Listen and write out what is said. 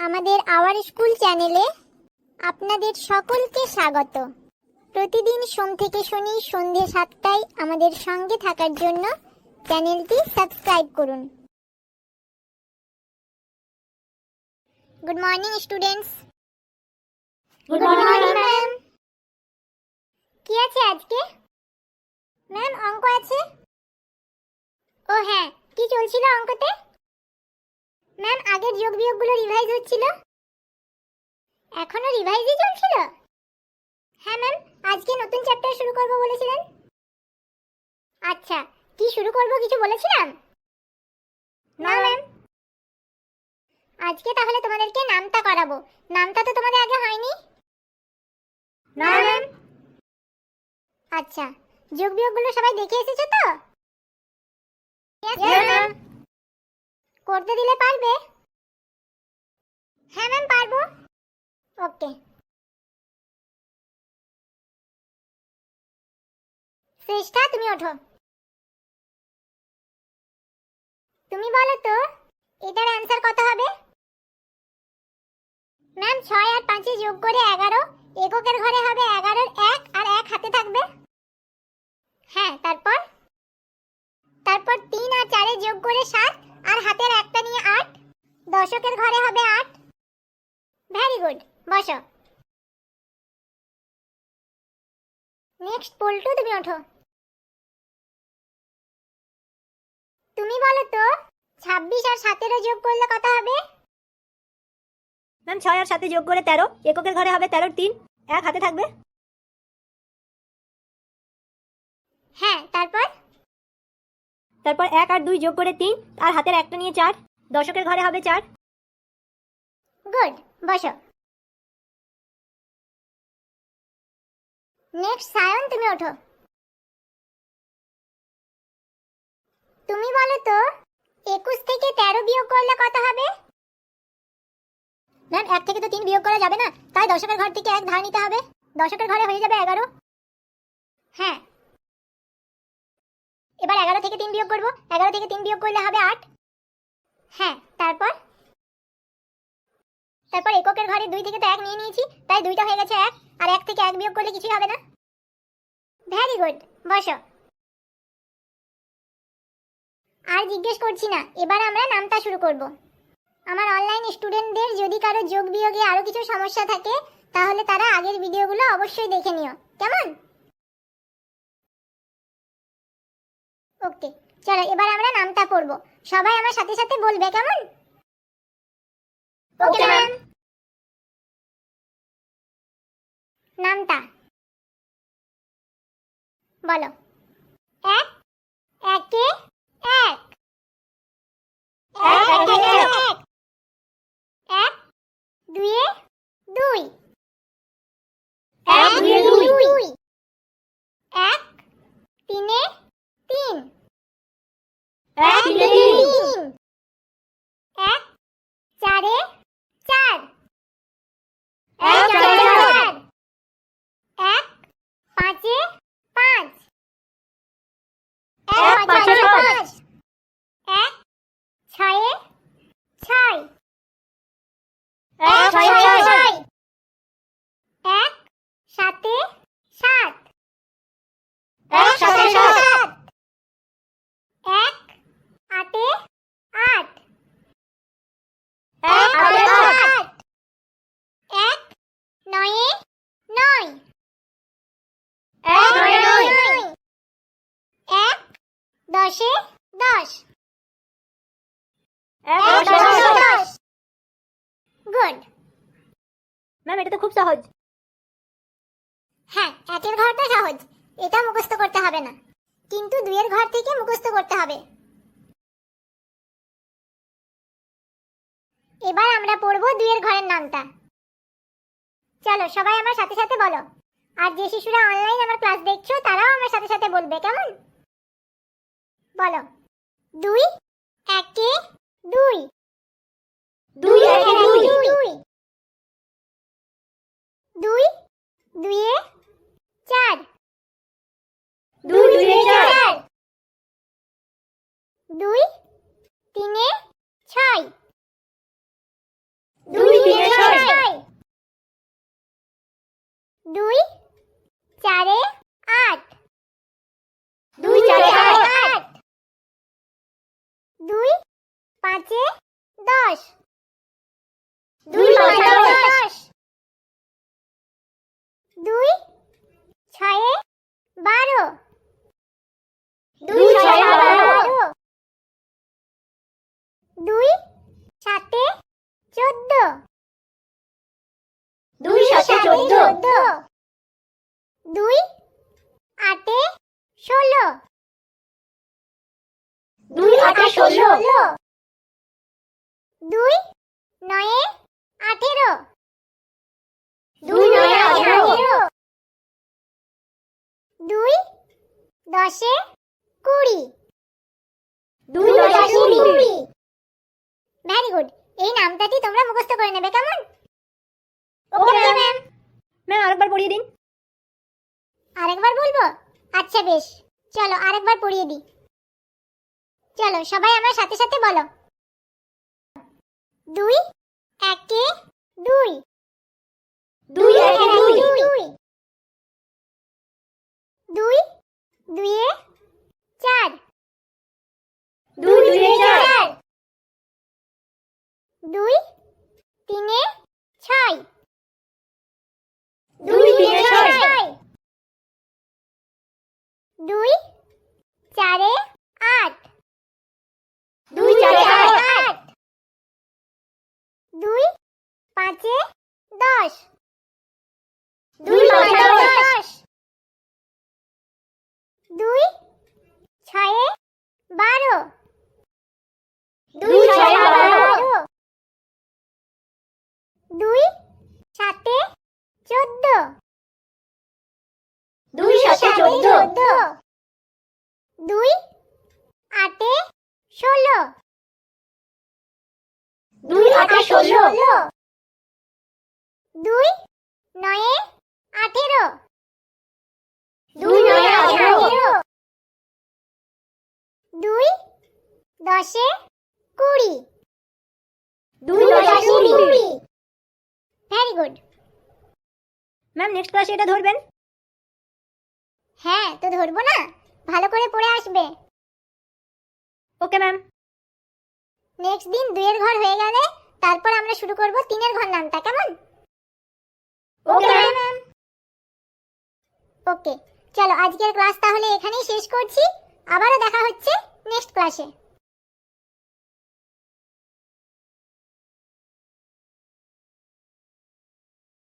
আমাদের our school চ্যানেলে আপনাদের সকলকে স্বাগত। প্রতিদিন সোম থেকে শনি সন্ধে সাতটায় আমাদের সঙ্গে থাকার জন্য চ্যানেলটি সাবস্ক্রাইব করুন। Good morning students Good morning, ma'am কি আছে আজকে? ম্যাম অঙ্ক আছে? ও হ্যাঁ কি চলছিল অঙ্কতে? ম্যাম আগের যোগ বিয়োগগুলো রিভাইজ হচ্ছিল। এখনও রিভাইজই চলছিল? হ্যাঁ ম্যাম আজকে নতুন চ্যাপ্টার শুরু করব বলেছিলেন। আচ্ছা কি শুরু করব কিছু বলেছিলাম? না ম্যাম। আজকে তাহলে তোমাদেরকে নামতা করাবো। নামতা তো তোমাদের আগে হয়নি? না ম্যাম। আচ্ছা যোগ বিয়োগগুলো সবাই দেখে এসেছ তো? Yes, Yes, ma'am. ma'am. করতে দিলে পারবে? হ্যাঁ ম্যাম, পারব। ওকে। শ্রেষ্ঠা, তুমি ওঠো। তুমি বলো তো, এটার অ্যান্সার কত হবে? ম্যাম, ছয় আর পাঁচে যোগ করে এগারো, এককের ঘরে হবে এগারোর এক, আর এক হাতে থাকবে। হ্যাঁ তারপর? তারপর তিন আর চারে যোগ করে সাত আর হাতের একটা নিয়ে আট। দশকের ঘরে হবে আট। ভেরি গুড বসো। নেক্সট পল্টু তুমি ওঠো। তুমি বলো তো ছাব্বিশ আর সাতেরও যোগ করলে কত হবে? ম্যাম ছয় আর সাথে যোগ করে তেরো। এককের ঘরে হবে তেরোর তিন। এক হাতে থাকবে? হ্যাঁ তারপর? তারপর এক আর দুই যোগ করে তিন, আর হাতের একটা নিয়ে চার। দশকের ঘরে হবে চার। গুড, বসো। নেক্সট, সায়ন, তুমি ওঠো। তুমি বলো তো, একুশ থেকে তেরো বিয়োগ করলে কত হবে? ম্যাম এক থেকে তো তিন বিয়োগ করা যাবে না, তাই দশকের ঘর থেকে এক ধার নিতে হবে। দশকের ঘরে হয়ে যাবে এগারো। হ্যাঁ এবার এগারো থেকে তিন বিয়োগ করব। এগারো থেকে তিন বিয়োগ করলে হবে আট। হ্যাঁ তারপর? তারপর এককের ঘরে দুই থেকে তো এক নিয়ে নিয়েছি, তাই দুইটা হয়ে গেছে এক, আর এক থেকে এক বিয়োগ করলে কিছুই হবে না। ভেরি গুড বসো। আর জিজ্ঞেস করছি না, এবার আমরা নামতা শুরু করব। আমার অনলাইন স্টুডেন্টদের যদি কারও যোগ বিয়োগে আরও কিছু সমস্যা থাকে, তাহলে তারা আগের ভিডিওগুলো অবশ্যই দেখে নিও। কেমন? ওকে চলো এবার আমরা নামটা করব সবাই আমার সাথে সাথে বলবে কেমন? ওকে ম্যাম নামটা। বলো। এক একে এক এক, এক, একে, এক, এক। এক দুয়ে দুই এক, দুয়ে, দুই। এক তিনে তিন এক, তিনে, তিন। তিন এক চারে চার এক, চারে, চার। এক পাঁচে পাঁচ এক, পাঁচে, পাঁচ। এক ছয়ে ছয় এক, ছয়ে, ছয়। এক সাতে সাত এক, সাতে, সাত। এক আটে আট এক, আটে, আট। এক নয়ে নয় এক, নয়ে, নয়। এক দশে। দশে দশ। দশ। গুড। ম্যাম এটা তো খুব সহজ। হ্যাঁ একের ঘরটা সহজ। এটা মুখস্থ করতে হবে না। কিন্তু দুইয়ের ঘর থেকে মুখস্থ করতে হবে। এবার আমরা পড়ব দুইয়ের ঘরের নামটা। চলো সবাই আমার সাথে সাথে বলো। আর যে শিশুরা অনলাইন আমার ক্লাস দেখছ তারাও আমার সাথে সাথে বলবে কেমন? বলো। দুই একে দুই। দুই একে দুই। দুই দুই দুয়ে চার। দুই দুয়ে চার। দুই তিনে ছয়। দুই তিনে ছয়। দুই চারে পাঁচে দশ। দুই দশ। দুই ছয়ে বারো। দুই ছয়ে বারো। দুই সাতে চোদ্দ। দুই চোদ্দ। দুই আটে ষোলো। দুই আটে ষোলো। দুই নয়ে আঠেরো। দুই নয়ে আঠেরো। দুই দশে কুড়ি। দুই দশে কুড়ি। ভেরি গুড এই নামটাটি তোমরা মুখস্থ করে নেবে কেমন? ওকে ম্যাম ম্যাম আরেকবার পড়িয়ে দিন। আরেকবার বলব? আচ্ছা বেশ। চলো আরেকবার পড়িয়ে দিই। চলো সবাই আমার সাথে সাথে বলো। দুই একে দুই। দুই একে দুই। দুই। দুই দুইয়ে চার। দুই দুইয়ে চার। দুই তিনে ছয়। দুই তিনে ছয়। দুই চারে আট দুই চারে আট আট দুই পাঁচে দশ দুই দশ। দুই ছয়ে বারো দুই ছয়ে বারো। দুই সাতে চোদ্দ দুই সাথে চোদ্দ দুই আটে ষোলো দুই আটে ষোলো দুই নয়ে আঠেরো। দুই নয়ে আঠেরো। দুই দশে কুড়ি। দুই দশে কুড়ি। ভেরি গুড ম্যাম নেক্সট ক্লাসে এটা ধরবেন? হ্যাঁ তো ধরবো না? ভালো করে পড়ে আসবে। ওকে ম্যাম নেক্সট দিন দুইয়ের ঘর হয়ে গেলে তারপর আমরা শুরু করব তিনের ঘর নামটা কেমন? ওকে ম্যাম ওকে চলো আজকের ক্লাস তাহলে এখানেই শেষ করছি। আবারও দেখা হচ্ছে নেক্সট ক্লাসে